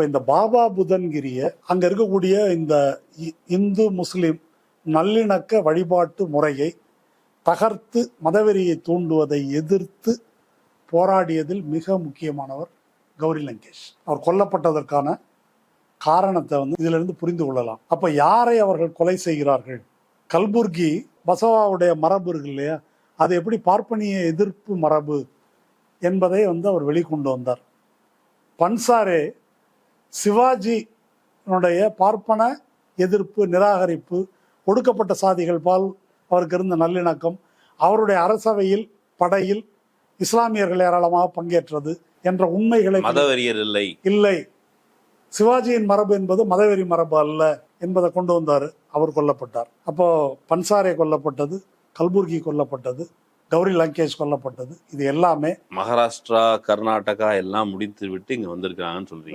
இப்போ இந்த பாபா புதன்கிரிய அங்க இருக்கக்கூடிய இந்த இ- இந்து முஸ்லிம் நல்லிணக்க வழிபாட்டு முறையை தகர்த்து மதவெறியை தூண்டுவதை எதிர்த்து போராடியதில் மிக முக்கியமானவர் கௌரி லங்கேஷ். அவர் கொல்லப்பட்டதற்கான காரணத்தை வந்து இதுல இருந்து புரிந்து கொள்ளலாம். அப்ப யாரை அவர்கள் கொலை செய்கிறார்கள்? கல்புர்கி பசவாவுடைய மரபு இருக்கு இல்லையா? அது எப்படி பார்ப்பனிய எதிர்ப்பு மரபு என்பதை வந்து அவர் வெளிக்கொண்டு வந்தார். பன்சாரே சிவாஜியினுடைய பார்ப்பன எதிர்ப்பு நிராகரிப்பு ஒடுக்கப்பட்ட சாதிகள் பால் அவருக்கு இருந்த நல்லிணக்கம் அவருடைய அரசவையில் படையில் இஸ்லாமியர்கள் ஏராளமாக பங்கேற்றது என்ற உண்மைகளை மதவெறியர் இல்லை. இல்லை. சிவாஜியின் மரபு என்பது மதவெறி மரபு அல்ல என்பதை கொண்டு வந்தார். அவர் கொல்லப்பட்டார். அப்போ பன்சாரே கொல்லப்பட்டது கல்புர்கி கொல்லப்பட்டது கௌரி லங்கேஷ் கொல்லப்பட்டது. இது எல்லாமே மகாராஷ்டிரா கர்நாடகா எல்லாம் முடித்து விட்டு இங்க வந்திருக்காங்கன்னு சொல்றீங்க.